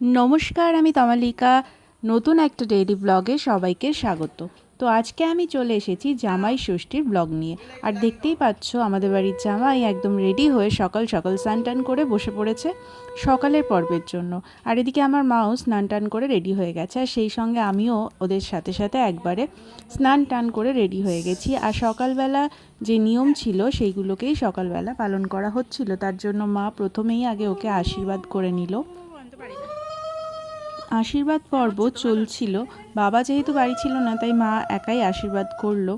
নমস্কার, আমি তমালিকা। নতুন একটা ডেইলি ব্লগে সবাইকে স্বাগত। তো আজকে আমি চলে এসেছি জামাই ষষ্ঠীর ব্লগ নিয়ে। আর দেখতেই পাচ্ছ, আমাদের বাড়ির জামাই একদম রেডি হয়ে সকাল সকাল স্নান টান করে বসে পড়েছে সকালের পর্বের জন্য। আর এদিকে আমার মাও স্নান টান করে রেডি হয়ে গেছে, আর সেই সঙ্গে আমিও ওদের সাথে সাথে একবারে স্নান টান করে রেডি হয়ে গেছি। আর সকালবেলা যে নিয়ম ছিল, সেইগুলোকেই সকালবেলা পালন করা হচ্ছিল। তার জন্য মা প্রথমেই আগে ওকে আশীর্বাদ করে নিল। আশীর্বাদ পর্ব চলছিল। বাবা যেহেতু বাড়ি ছিল না, তাই মা একাই আশীর্বাদ করল।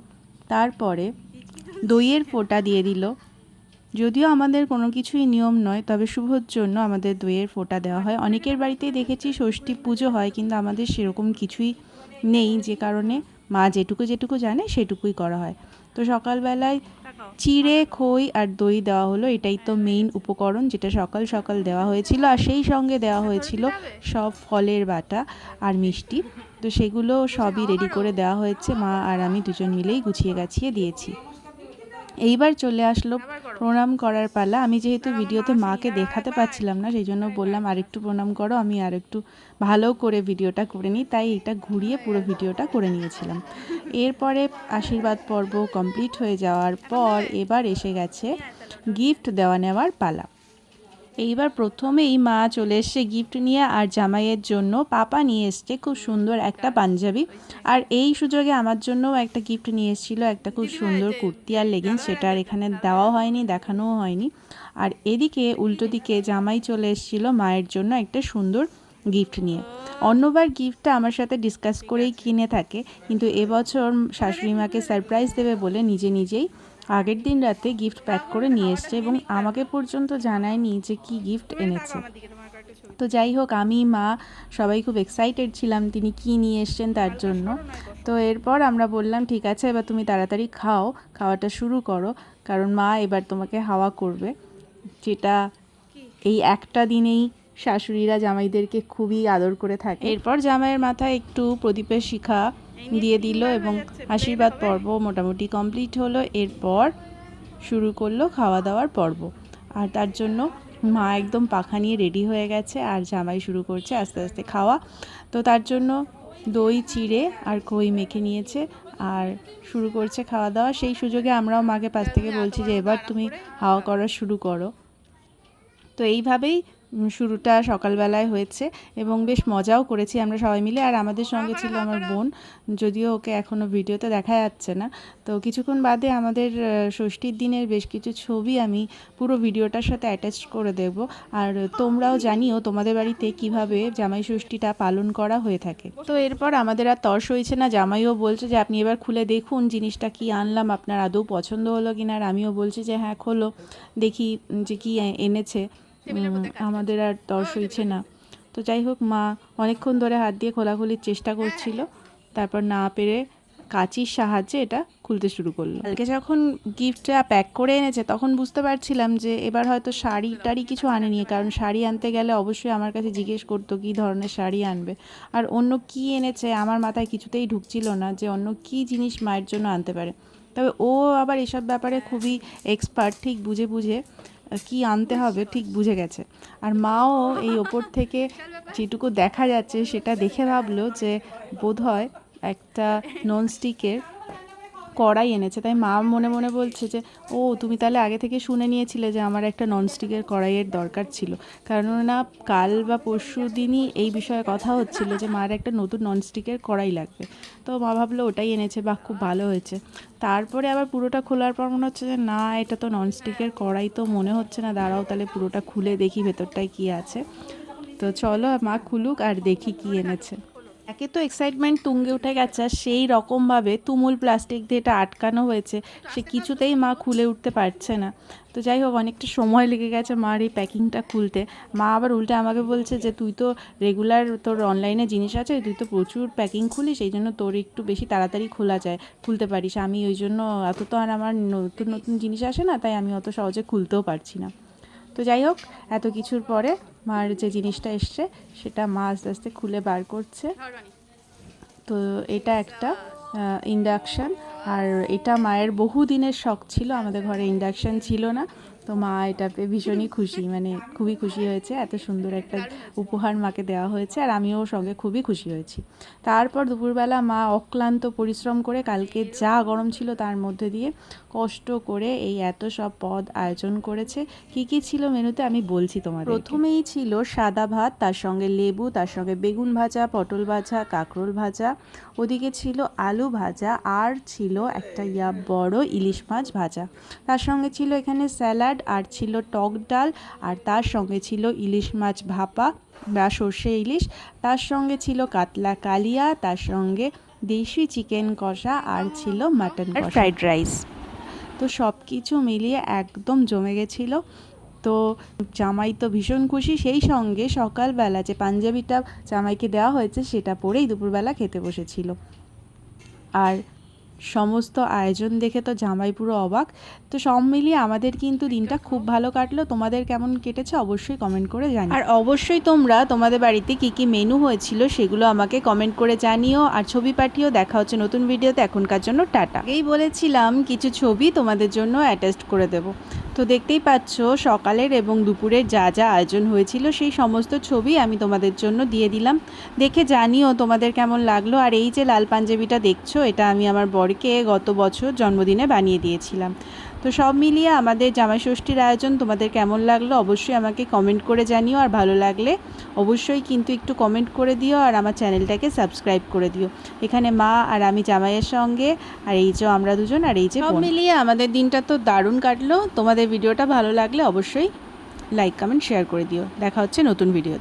তারপরে দইয়ের ফোঁটা দিয়ে দিল। যদিও আমাদের কোনো কিছুই নিয়ম নয়, তবে শুভর জন্য আমাদের দইয়ের ফোঁটা দেওয়া হয়। অনেকের বাড়িতেই দেখেছি ষষ্ঠী পুজো হয়, কিন্তু আমাদের সেরকম কিছুই নেই, যে কারণে মা যেটুকু যেটুকু জানে সেটুকুই করা হয়। তো সকালবেলায় চিড়ে খই আর দই দেওয়া হলো। এটাই তো মেইন উপকরণ যেটা সকাল সকাল দেওয়া হয়েছিল। আর সেই সঙ্গে দেওয়া হয়েছিল সব ফলের বাটা আর মিষ্টি। তো সেগুলো সবই রেডি করে দেওয়া হয়েছে। মা আর আমি দুজন মিলেই গুছিয়ে গাছিয়ে দিয়েছি। এইবার চলে আসলো প্রণাম করার পালা। আমি যেহেতু ভিডিওতে মাকে দেখাতে পারছিলাম না সেই জন্য বললাম আরেকটু প্রণাম করো আমি আরেকটু ভালো করে ভিডিওটা করে নিই তাই এটা ঘুরিয়ে পুরো ভিডিওটা করে নিয়েছিলাম। এরপরে আশীর্বাদ পর্ব কমপ্লিট হয়ে যাওয়ার পর এবার এসে গেছে গিফট দেওয়া নেওয়ার পালা। এইবার প্রথমেই মা চলে এসছে গিফট নিয়ে আর জামাইয়ের জন্য পাপা নিয়ে এসছে। খুব সুন্দর একটা পাঞ্জাবি। আর এই সুযোগে আমার জন্যও একটা গিফট নিয়ে এসেছিল একটা খুব সুন্দর কুর্তি আর লেগিংস সেটা আর এখানে দেওয়া হয়নি দেখানোও হয়নি। আর এদিকে উল্টো দিকে জামাই চলে এসেছিল মায়ের জন্য একটা সুন্দর গিফট নিয়ে। অন্যবার গিফটটা আমার সাথে ডিসকাস করেই কিনে থাকে। কিন্তু এবছর শাশুড়ি মাকে সারপ্রাইজ দেবে বলে নিজে নিজেই আগের দিন রাতে গিফট প্যাক করে নিয়ে এসছে এবং আমাকে পর্যন্ত জানায়নি যে কি গিফট এনেছে। তো যাই হোক, আমি, মা সবাই খুব এক্সাইটেড ছিলাম তিনি কি নিয়ে এসছেন তার জন্য। তো এরপর আমরা বললাম, ঠিক আছে, এবার তুমি তাড়াতাড়ি খাও, খাওয়াটা শুরু করো, কারণ মা এবার তোমাকে হাওয়া করবে। যেটা এই একটা দিনেই শাশুড়িরা জামাইদেরকে খুবই আদর করে থাকে। এরপর জামাইয়ের মাথায় একটু প্রদীপের শিখা দিয়ে দিল এবং আশীর্বাদ পর্ব মোটামুটি কমপ্লিট হলো। এরপর শুরু করল খাওয়া দাওয়ার পর্ব। আর তার জন্য মা একদম পাখা নিয়ে রেডি হয়ে গেছে আর জামাই শুরু করছে আস্তে আস্তে খাওয়া। তো তার জন্য দই, চিড়ে আর খই মেখে নিয়েছে আর শুরু করছে খাওয়া দাওয়া সেই সুযোগে আমরাও মাকে পাশ থেকে বলছি যে, এবার তুমি হাওয়া করা শুরু করো। তো এইভাবেই শুরুটা সকালবেলায় হয়েছে এবং বেশ মজাও করেছি আমরা সবাই মিলে। আর আমাদের সঙ্গে ছিল আমার বোন যদিও ওকে এখনও ভিডিওতে দেখা যাচ্ছে না। তো কিছুক্ষণ বাদে আমাদের ষষ্ঠীর দিনের বেশ কিছু ছবি আমি পুরো ভিডিওটার সাথে অ্যাটাচ করে দেব। আর তোমরাও জানিও তোমাদের বাড়িতে কীভাবে জামাই ষষ্ঠীটা পালন করা হয়ে থাকে। তো এরপর আমাদের আর তর্স হয়েছে না। জামাইও বলছে যে আপনি এবার খুলে দেখুন জিনিসটা কি আনলাম আপনার আদৌ পছন্দ হলো কিনা? আর আমিও বলছি যে হ্যাঁ খোলো দেখি যে কি এনেছে। আমাদের আর তর্স হয়েছে না। তো যাই হোক মা অনেকক্ষণ ধরে হাত দিয়ে খোলাখুলির চেষ্টা করছিল। তারপর না পেরে কাঁচির সাহায্যে এটা খুলতে শুরু করল। কালকে যখন গিফটটা প্যাক করে এনেছে তখন বুঝতে পারছিলাম যে এবার হয়তো শাড়ি টাড়ি কিছু আনেনি কারণ শাড়ি আনতে গেলে অবশ্যই আমার কাছে জিজ্ঞেস করতো কী ধরনের শাড়ি আনবে। আর অন্য কি এনেছে আমার মাথায় কিছুতেই ঢুকছিল না যে অন্য কি জিনিস মায়ের জন্য আনতে পারে। তবে ও আবার এসব ব্যাপারে খুবই এক্সপার্ট ঠিক বুঝে বুঝে কি আনতে হবে ঠিক বুঝে গেছে। আর মাও এই ওপর থেকে যেটুকু দেখা যাচ্ছে সেটা দেখে ভাবলো যে বোধ হয় একটা ননস্টিকের কড়াই এনেছে। তাই মা মনে মনে বলছে যে, ও, তুমি তাহলে আগে থেকে শুনে নিয়েছিলে যে আমার একটা ননস্টিকের কড়াইয়ের দরকার ছিল। কেননা কাল বা পরশু দিনই এই বিষয়ে কথা হচ্ছিল যে মার একটা নতুন ননস্টিকের কড়াই লাগবে। তো মা ভাবলো ওটাই এনেছে বা খুব ভালো হয়েছে। তারপরে আবার পুরোটা খোলার পর মনে হচ্ছে যে, না, এটা তো ননস্টিকের কড়াই তো মনে হচ্ছে না। দাঁড়াও তাহলে পুরোটা খুলে দেখি ভেতরটায় কী আছে। তো চলো মা খুলুক আর দেখি কী এনেছে। একে তো এক্সাইটমেন্ট তুঙ্গে উঠে গেছে আর সেই রকমভাবে তুমুল প্লাস্টিক দিয়ে এটা আটকানো হয়েছে, সে কিছুতেই মা খুলে উঠতে পারছে না। তো যাই হোক, অনেকটা সময় লেগে গেছে মার এই প্যাকিংটা খুলতে। মা আবার উল্টে আমাকে বলছে যে, তুই তো রেগুলার তোর অনলাইনে জিনিস আছে, তুই তো প্রচুর প্যাকিং খুলিস সেই জন্য তোর একটু বেশি তাড়াতাড়ি খোলা যায়, খুলতে পারিস। আমি ওই জন্য, এত তো আর আমার নতুন নতুন জিনিস আসে না, তাই আমি অত সহজে খুলতেও পারছি না। তো যাই হোক, এত কিছুর পরে মার যে জিনিসটা এসছে, সেটা মা আস্তে আস্তে খুলে বার করছে। তো এটা একটা ইন্ডাকশান আর এটা মায়ের বহু দিনের শখ ছিল, আমাদের ঘরে ইন্ডাকশান ছিল না। তো মা এটা পেয়ে ভীষণই খুশি মানে খুবই খুশি হয়েছে, এত সুন্দর একটা উপহার মাকে দেওয়া হয়েছে, আর আমিও সঙ্গে খুবই খুশি হয়েছি। তারপর দুপুরবেলা মা অক্লান্ত পরিশ্রম করে কালকে যা গরম ছিল তার মধ্যে দিয়ে কষ্ট করে এই এত সব পদ আয়োজন করেছে। কি কি ছিল মেনুতে আমি বলছি তোমার প্রথমেই ছিল সাদা ভাত, তার সঙ্গে লেবু, তার সঙ্গে বেগুন ভাজা, পটল ভাজা, কাঁকরোল ভাজা, ওদিকে ছিল আলু ভাজা, আর ছিল একটা ইয়া বড় ইলিশ মাছ ভাজা। তার সঙ্গে ছিল এখানে স্যালাড আর ছিল টক ডাল আর তার সঙ্গে ছিল ইলিশ মাছ ভাপা বা সর্ষে ইলিশ। তার সঙ্গে ছিল কাতলা কালিয়া তার সঙ্গে দেশি চিকেন কষা আর ছিল মাটন ফ্রাইড রাইস। তো সব কিছু মিলিয়ে একদম জমে গেছিল। তো জামাই তো ভীষণ খুশি। সেই সঙ্গে সকালবেলা যে পাঞ্জাবিটা জামাইকে দেওয়া হয়েছে সেটা পরেই দুপুরবেলা খেতে বসেছিল। আর সমস্ত আয়োজন দেখে তো জামাই পুরো অবাক। তো সব মিলিয়ে আমাদের কিন্তু দিনটা খুব ভালো কাটলো। তোমাদের কেমন কেটেছে অবশ্যই কমেন্ট করে জানিও। আর অবশ্যই তোমরা তোমাদের বাড়িতে কি কি মেনু হয়েছিল সেগুলো আমাকে কমেন্ট করে জানিও। আর ছবি পাঠিয়েও দেখা হচ্ছে নতুন ভিডিওতে এখনকার জন্য টাটা। এই বলেছিলাম, কিছু ছবি তোমাদের জন্য অ্যাটাস্ট করে দেব। তো দেখতেই পাচ্ছ, সকালের এবং দুপুরের যা যা আয়োজন হয়েছিল সেই সমস্ত ছবি আমি তোমাদের জন্য দিয়ে দিলাম। দেখে জানিও তোমাদের কেমন লাগল। আর এই যে লাল পাঞ্জাবিটা দেখছ, এটা আমি আমার বরকে গত বছর জন্মদিনে বানিয়ে দিয়েছিলাম। তো সব মিলিয়ে আমাদের জামাই ষষ্ঠীর আয়োজন তোমাদের কেমন লাগল অবশ্যই আমাকে কমেন্ট করে জানিও আর ভালো লাগলে অবশ্যই কিন্তু একটু কমেন্ট করে দিও আর আমার চ্যানেলটাকে সাবস্ক্রাইব করে দিও। এখানে মা আর আমি জামাইয়ের সঙ্গে আর এই যে আমরা দুজন আর এই যে সব মিলিয়ে আমাদের দিনটা তো দারুণ কাটলো। তোমাদের ভিডিওটা ভালো লাগলে অবশ্যই লাইক কমেন্ট শেয়ার করে দিও। দেখা হচ্ছে নতুন ভিডিও